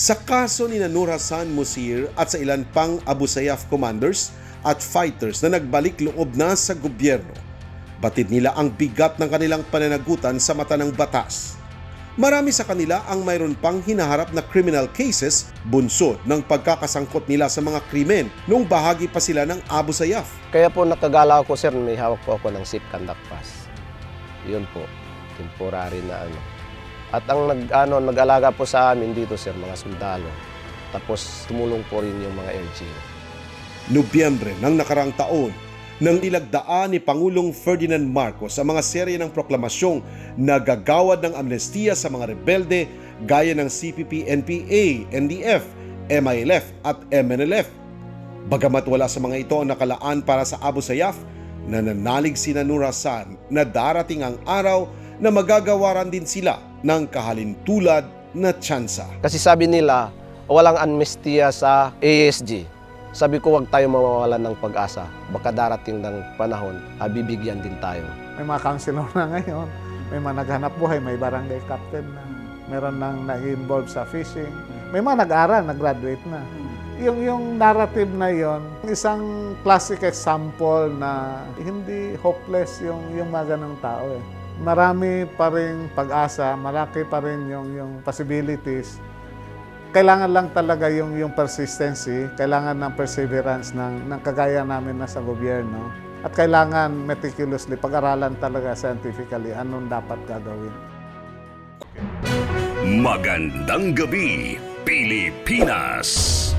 Sa kaso ni Nur Hassan Musir at sa ilan pang Abu Sayyaf commanders at fighters na nagbalik loob na sa gobyerno, batid nila ang bigat ng kanilang pananagutan sa mata ng batas. Marami sa kanila ang mayroon pang hinaharap na criminal cases bunsod ng pagkakasangkot nila sa mga krimen nung bahagi pa sila ng Abu Sayyaf. Kaya po nakagala ako sir, may hawak po ako ng SIP conduct pass. Yun po, temporary na ano. At ang nag, ano, nag-alaga po sa amin dito sir, mga sundalo. Tapos tumulong po rin yung mga LGU. Nobyembre ng nakarang taon, nang ilagdaan ni Pangulong Ferdinand Marcos sa mga serye ng proklamasyong nagagawad ng amnestiya sa mga rebelde gaya ng CPP, NPA, NDF, MILF at MNLF. Bagamat wala sa mga ito ang nakalaan para sa Abu Sayyaf, nananalig si Nur Hassan na darating ang araw na magagawaran din sila ng kahalintulad na tsansa. Kasi sabi nila, walang amnestia sa ASG. Sabi ko, huwag tayo mawawalan ng pag-asa. Baka darating ng panahon, ah, bibigyan din tayo. May mga counselor na ngayon, may mga naghanap buhay, may barangay captain na, meron nang nag-involve sa fishing, may mga nag-aral, nag-graduate na. Yung, yung narrative na yon, isang classic example na hindi hopeless yung, yung mga ganong tao eh. Marami pa rin pag-asa, malaki pa rin yung, yung possibilities. Kailangan lang talaga yung, yung persistency, kailangan ng perseverance ng, ng kagaya namin na sa gobyerno. At kailangan meticulously pag-aralan talaga scientifically anong dapat gagawin. Magandang gabi, Pilipinas!